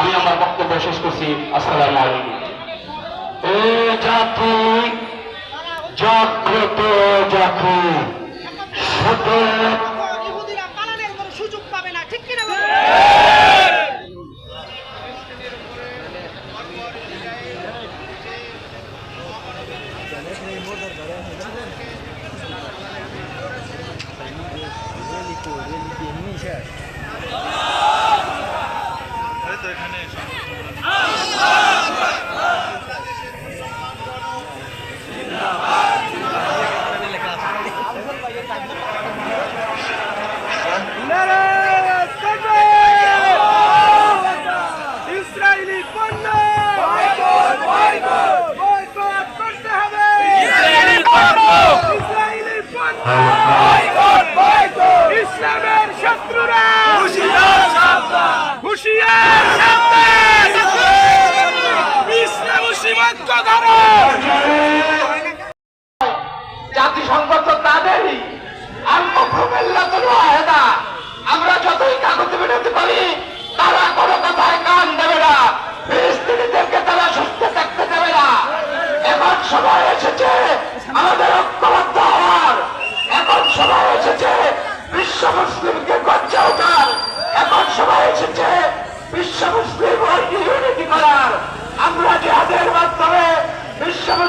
আমি আমার বক্তব্য শেষ করছি। আসসালামু আলাইকুম। ও জাতি সুযোগ পাবে ঠিক কিনা বলুন? নারায়ণ জাতিসংঘ তো তাদেরই। আলমা আমরা যতই কাগজ বেরোতে পারি তারা কোনো কথায় কান দেবে না। ফিলিস্তিনিদেরকে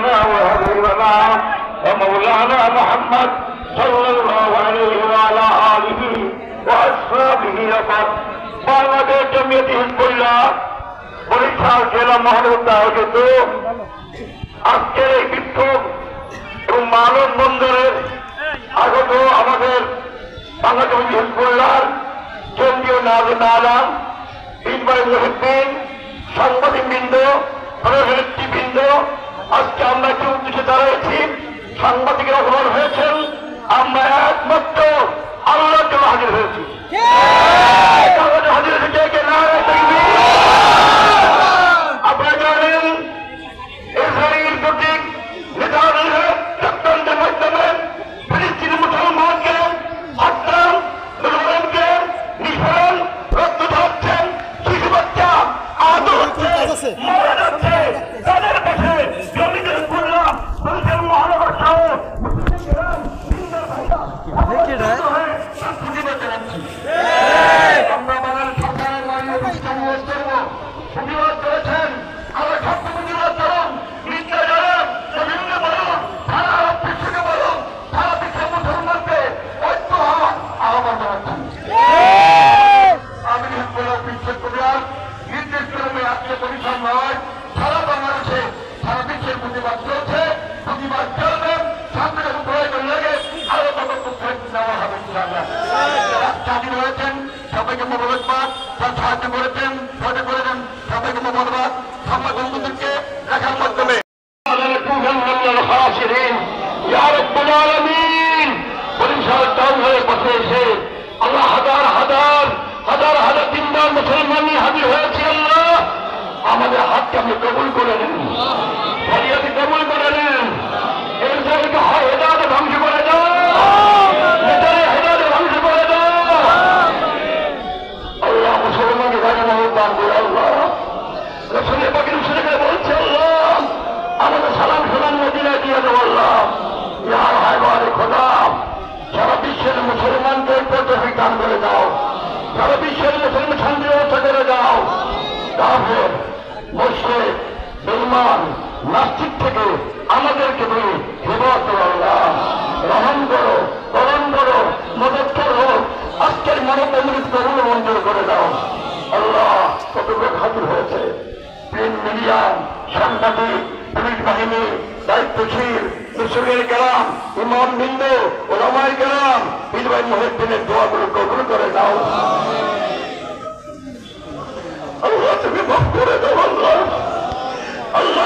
وشفينا وحبيبنا ومولانا محمد صلى الله عليه وعلى آله وأصحابه وبارك বাংলাদেশ জমিয়তি হিজবুল্লাহ বরিশাল জেলা মহানগর আয়োজিত আজকের এই বিক্ষোভ এবং মানব বন্দরের আগত আমাদের বাংলাদেশ হিজবুল্লাহর কেন্দ্রীয় নাজম আলাম ইকবাল মহিদ্দিন সাংবাদিক বৃন্দ নেতৃবৃন্দ আজকে আমরা কেউ উদ্দেশ্যে দাঁড়িয়েছি সাংবাদিকের অপমান হয়েছেন আমরা একমাত্র আল্লাহর জন্য হাজির হয়েছি কাগজে হাজির হয়েছে কে না আপনারা জানেন ইসরায়েল কর্তৃক নির্ধারণের চক্রান্তের মাধ্যমে ফিলিস্তিনি মুসলমানকে হত্যা মুসলমানকে নিঃসরণ রক্ত ঝরছেন শিশু বাচ্চা আহত হচ্ছে মারা যাচ্ছে তাদের কাছে জমিতে খুলনা পুলিশের মহানগর সহ আমরা বাঙালি সরকারের মাননীয় প্রতিষ্ঠান প্রতিবাদ করেছেন আমরা সত্য প্রতিবাদ করুন মিথ্যা জানান বিভিন্ন বলুন সারা বিশ্বকে বলুন সারা বিশ্বের মুসলমানকে ঐক্য হওয়ার আহ্বান জানাচ্ছেন আমি হিজবুল্লাহ বিশ্বের পরিবার নির্দিষ্ট রূপে আজকে পরিসর নয় সারা বাংলাদেশে সারা বিশ্বের প্রতিবাদ চলছে প্রতিবাদ চলবে সামনে যখন প্রয়োজন লাগে আরও পদক্ষেপ নেওয়া হবে ইনশাআল্লাহ যারা এসে আল্লাহ হাজার হাজার হাজার হাজার তিনবার মুসলমান নিয়ে হাজির হয়েছে আল্লাহ আমাদের হাতকে আপনি কবুল করে নেন। দান করে দাও। সারা বিশ্বের মুসলমান শান্তি ব্যবস্থা করে দাও। কাফের মুশরিক বেঈমান নাস্তিক থেকে আমাদেরকে তুমি করো রহম করো, করম করো, মদত করো। আজকের মানব অমৃত কবুল মঞ্জুর করে দাও। আল্লাহ কত লোক হাজির হয়েছে। তিন মিলিয়ন সাংবাদিক, পুলিশ বাহিনী, দায়িত্বশীল, মুসলিমের গ্রাম ইমাম বিন্দ ওলামাই গ্রাম বিজয় মহিদ্দিনের দোয়াগুলো কবুল করে দাও আল্লাহ তুমি মাফ করে দাও আল্লাহ। আল্লাহ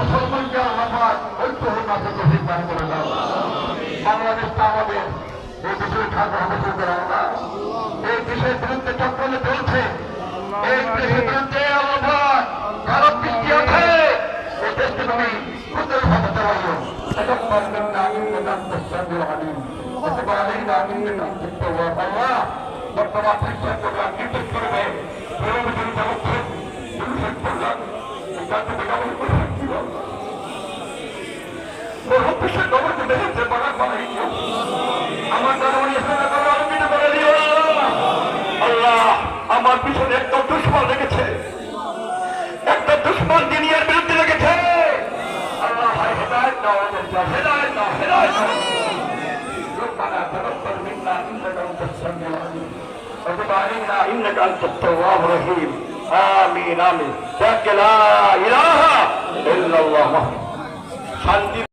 মুসলমানকে আমার ঐক্যহীন আছে তফিক দান করে দাও। বাংলাদেশটা আমাদের এই বিষয়ে থাকবে হবে চিন্তা আমরা এই দেশের বিরুদ্ধে চক্রলে চলছে। এই দেশের বিরুদ্ধে আমার খারাপ দৃষ্টি আছে। এই দেশকে তুমি ক্ষুদ্র ভাবে চালাইও বর্তমান শিক্ষা প্রোগ্রাম নির্দেশ করবে প্রয়োজন করলাম এই কাজটা আল্লাহ আমার পিছনে একটা দুশ্মন লেগেছে একটা দুশ্মন দিনিয়ার বিরুদ্ধে লেগেছে আল্লাহ ভাই হেদায়ত দাও আমাদেরকে হেদায়ত দাও হেদায়ত দাও ربنا تقبل منا انك انت السميع العليم وتب علينا انك انت التواب الرحيم امين امين لا اله الا الله শান্তি